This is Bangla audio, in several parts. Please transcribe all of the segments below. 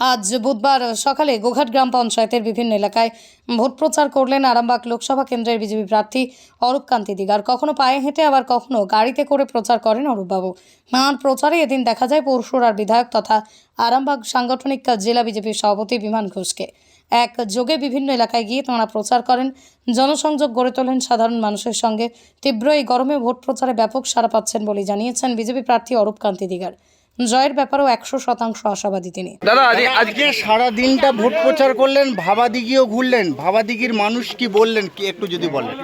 আজ বুধবার সকালে গোঘাট গ্রাম পঞ্চায়েতের বিভিন্ন এলাকায় ভোট প্রচার করলেন আরামবাগ লোকসভা কেন্দ্রের বিজেপি প্রার্থী অরূপ কান্তি দিগার। কখনো পায়ে হেঁটে, আবার কখনো গাড়িতে করে প্রচার করেন অরূপবাবু। মার প্রচারে এদিন দেখা যায় পরশুরার বিধায়ক তথা আরামবাগ সাংগঠনিক জেলা বিজেপির সভাপতি বিমান ঘোষকে। এক যোগে বিভিন্ন এলাকায় গিয়ে তাঁরা প্রচার করেন। জনসংযোগ গড়ে তোলেন সাধারণ মানুষের সঙ্গে। তীব্র এই গরমে ভোট প্রচারে ব্যাপক সাড়া পাচ্ছেন বলে জানিয়েছেন বিজেপি প্রার্থী অরূপ কান্তি দিগার। জয়ের ব্যাপারেও একশো শতাংশ আশাবাদী তিনি। দাদা আজকে সারা দিনটা ভোট প্রচার করলেন ভাবাদিঘিও ঘুরলেন। ভাবাদিঘির মানুষ কি বললেন কি একটু যদি বলেন?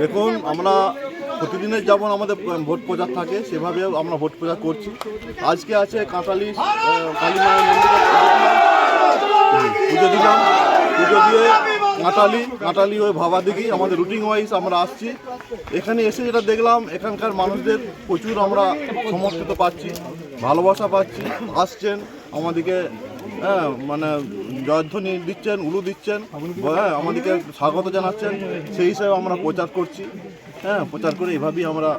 দেখুন আমরা প্রতিদিনের যেমন আমাদের ভোট প্রচার থাকে সেভাবে আমরা ভোট প্রচার করছি। আজকে আছে কাঁটালি আহ, কালী মায়ের মন্দিরে পুজো দিলাম। পুজো দিয়ে কাঁটালি কাঁটালি ওই ভাবাদিঘি আমাদের রুটিন ওয়াইজ আমরা আসছি। এখানে এসে যেটা দেখলাম এখানকার মানুষদের প্রচুর আমরা সমর্থিত পাচ্ছি। ভালোবাসা পাচ্ছি, আসছেন, আমাদেরকে হ্যাঁ মানে জয়ধ্বনি দিচ্ছেন, উলু দিচ্ছেন হ্যাঁ আমাদেরকে স্বাগত জানাচ্ছেন, সেই হিসাবে আমরা প্রচার করছি। হ্যাঁ প্রচার করে এভাবেই আমরা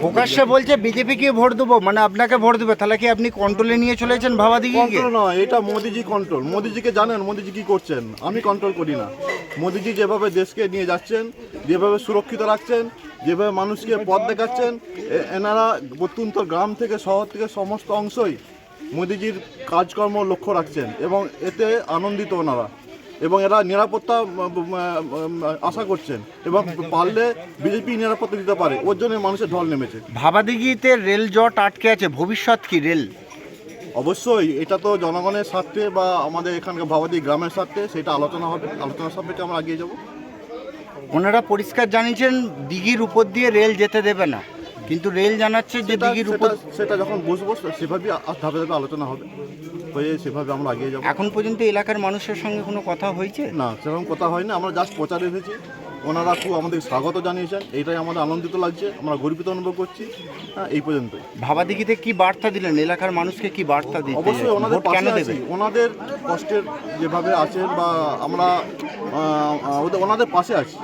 প্রকাশ্যে বলছে বিজেপিকে ভোট দেবো মানে আপনাকে ভোট দেবে তাহলে কি আপনি কন্ট্রোলে নিয়ে চলেছেন ভাবাদিঘিকে কন্ট্রোল নয় এটা মোদিজি কন্ট্রোল মোদিজিকে জানেন মোদিজি কি করছেন? আমি কন্ট্রোল করি না। মোদিজি যেভাবে দেশকে নিয়ে যাচ্ছেন যেভাবে সুরক্ষিত রাখছেন যেভাবে মানুষকে পথ দেখাচ্ছেন এ- এনারা প্রত্যন্ত গ্রাম থেকে শহর থেকে সমস্ত অংশই মোদিজির কাজকর্ম লক্ষ্য রাখছেন এবং এতে আনন্দিত ওনারা। এবং এরা নিরাপত্তা আশা করছেন এবং পারলে বিজেপি নিরাপত্তা দিতে পারে। ওর জন্য মানুষের ঢল নেমেছে। ভাবাদিঘিতে রেল জট আটকে আছে। ভবিষ্যৎ কি রেল? অবশ্যই এটা তো জনগণের স্বার্থে বা আমাদের এখানকার ভাবাদী গ্রামের স্বার্থে সেটা আলোচনা হবে। আলোচনা সাপেক্ষে আমরা এগিয়ে যাব। ওনারা পরিষ্কার জানিয়েছেন দিঘির উপর দিয়ে রেল যেতে দেবে না। কিন্তু রেল জানাচ্ছে যে দিঘির উপর সেটা- যখন বসবো সেভাবেই ধাপে ধাপে আলোচনা হবে। হয়ে সেভাবে আমরা এগিয়ে যাব। এখন পর্যন্ত এলাকার মানুষের সঙ্গে কোনো কথা হয়েছে? না সেরকম কথা হয়নি। আমরা জাস্ট প্রচার এসেছি। ওনারা খুব আমাদের স্বাগত জানিয়েছেন। এইটাই আমাদের আনন্দিত লাগছে। আমরা গর্বিত অনুভব করছি। হ্যাঁ এই পর্যন্ত ভাবাদিঘিতে কি বার্তা দিলেন? এলাকার মানুষকে কি বার্তা দিতে? অবশ্যই ওনাদের পাশে আছি। ওনাদের কষ্টের যেভাবে আছেন বা আমরা ওদের ওনাদের পাশে আছি।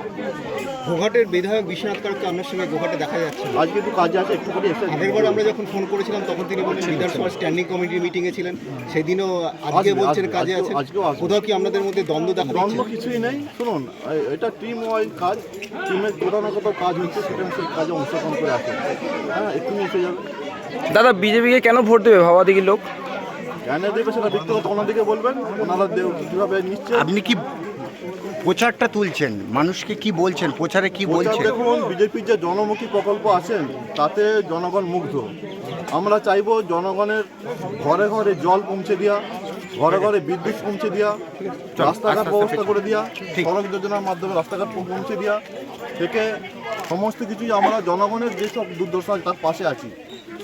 গোঘাটের বিধায়ক বিশ্বনাথ কারককে আপনার সঙ্গে গোঘাটে দেখা যাচ্ছে। আজকে একটু কাজে আছে একটু করে এসে আগেরবার আমরা যখন ফোন করেছিলাম তখন তিনি বলছেন বিধানসভা স্ট্যান্ডিং কমিটির মিটিংয়ে ছিলেন। সেদিনও আজকে বলছেন কাজে আসবে। কোথাও কি আপনাদের মধ্যে দ্বন্দ্ব দেখা দ্বন্দ্ব কিছুই নেই। শুনুন এটা টিম ওয়াইজ কাজ টিমের কোথাও না কোথাও কাজ হচ্ছে সেটা সেই কাজে অংশগ্রহণ করে আসে। হ্যাঁ এক্ষুনি এসে যাবে। দাদা বিজেপিকে কেন ভোট দেবে? ভাবাদিঘির লোক। কেন দেবে সেটা ব্যক্তিগত ওনাদেরকে বলবেন ওনারা দেব- কীভাবে নিচ্ছে আপনি কি প্রচারটা তুলছেন? মানুষকে কি বলছেন? প্রচারে কি বলছেন? দেখুন বিজেপির যে জনমুখী প্রকল্প আছেন তাতে জনগণ মুগ্ধ। আমরা চাইব জনগণের ঘরে ঘরে জল পৌঁছে দেওয়া ঘরে ঘরে বিদ্যুৎ পৌঁছে দেওয়া রাস্তাঘাট ব্যবস্থা করে দেওয়া সড়ক যোজনার মাধ্যমে রাস্তাঘাট পৌঁছে দেওয়া থেকে সমস্ত কিছুই আমরা জনগণের যেসব দুর্দশা তার পাশে আছি।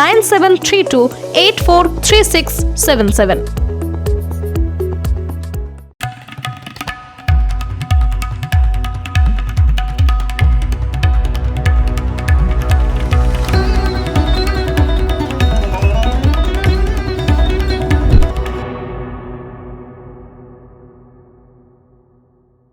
nine seven three two eight four three six seven seven